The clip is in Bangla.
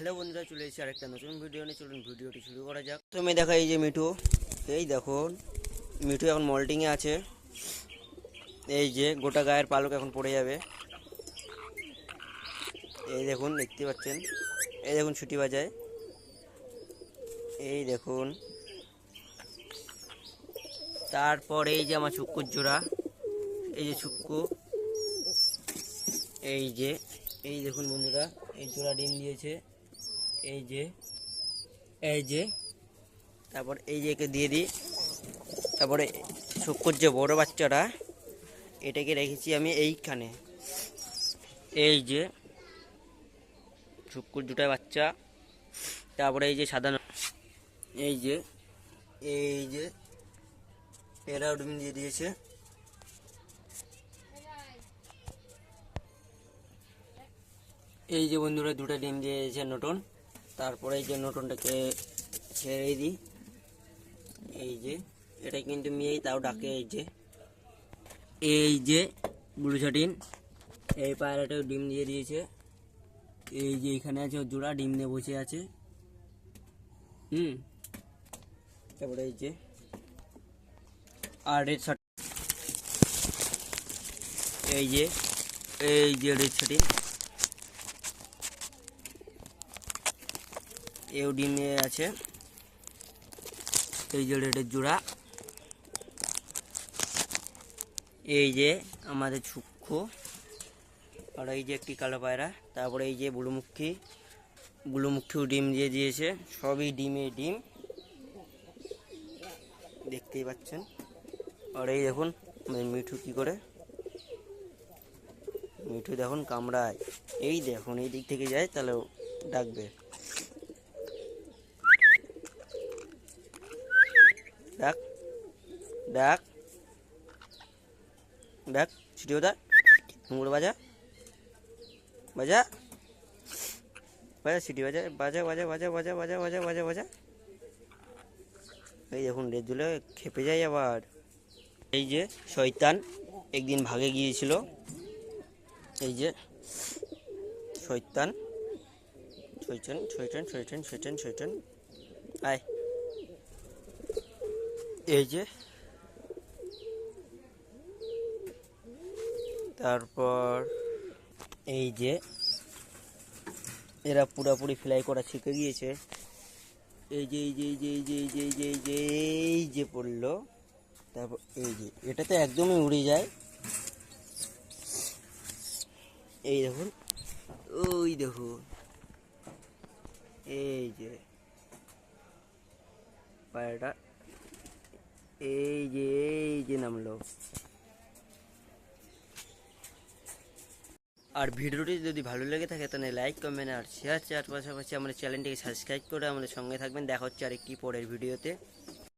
হ্যালো বন্ধুরা, চলে এসেছি আরেকটা নতুন ভিডিও নিয়ে। চলুন ভিডিওটি শুরু করা যাক। প্রথমে দেখা এই যে মিঠু। এই দেখুন, মিঠু এখন মল্টিংয়ে আছে। এই যে গোটা গায়ের পালক এখন পড়ে যাবে। এই দেখুন, দেখতে পাচ্ছেন? এই দেখুন, ছুটি বাজায়। এই দেখুন। তারপর এই যে আমার শুক্কুর জোড়া। এই যে শুক্কু। এই যে, এই দেখুন বন্ধুরা, এই জোড়া ডিম দিয়েছে। এই যে এই যে, তারপর এই যে একে দিয়ে দিই। তারপরে শুক্কুর যে বড় বাচ্চাটা, এটাকে রেখেছি আমি এইখানে। এই যে, শুক্কুর দুটা বাচ্চা, তারপরে এই যে সাদা এই যে এই যে এরাও ডিম দিয়ে দিয়েছে। এই যে বন্ধুরা, দুটো ডিম দিয়েছে নটন তারপরে এই যে নটনটাকে ছেড়ে দিই। এই যে, এটা কিন্তু মেয়েই, তাও ডাকে এই যে। এই যে, বুড়ো ছাটিন, এই পায়রাটাও ডিম দিয়ে দিয়েছে। এই যে, এখানে আছে জোড়া, ডিম নিয়ে বসে আছে। হুম। তারপরে এই যে, আর রেড শার্ট এই যে এই যে রেড শার্টিন এও ডিম আছে। এই যে রেডের জোড়া। এই যে আমাদের সূক্ষ্ম। আর এই যে একটি কালো পায়রা। তারপরে এই যে বুলুমুখী বুলুমুখীও ডিম দিয়ে দিয়েছে। সবই ডিমে ডিম। দেখতেই পাচ্ছেন। আর এই দেখুন মিঠু কি করে? মিঠু দেখুন কামড়ায়। এই দেখুন, এই দিক থেকে যায়, তাহলে ডাকবে। ডাক ডাক ডাক ছুটি দা মুগুলো বাজা বাজা বাজা সিটি বাজা বাজা বাজা বাজা বাজা বাজা বাজা বাজা বাজা এই দেখুন, রেড দিলে খেপে যায় আবার। এই যে শয়তান একদিন ভাগে গিয়েছিল। এই যে শৈতান শৈতান শৈতান শৈতান শৈতান শৈতান আয়। এই যে তারপর এই যে এরা পুরাপুরি ফ্লাই করা শিখে গিয়েছে এই যে এই যে এই যে এই যে এই যে এই যে এই যে এই যে পড়ল তারপর এই যে এটা তো একদমই উড়ে যায় এই দেখুন ওই দেখুন এই যে পায়রাটা এই যে এই যে নামলো। আর ভিডিওটি যদি ভালো লেগে থাকে, তাহলে লাইক কমেন্ট আর শেয়ার চার পাশাপাশি আমাদের চ্যানেলটিকে সাবস্ক্রাইব করে আমাদের সঙ্গে থাকবেন। দেখা হচ্ছে আরেকটি পরের ভিডিওতে।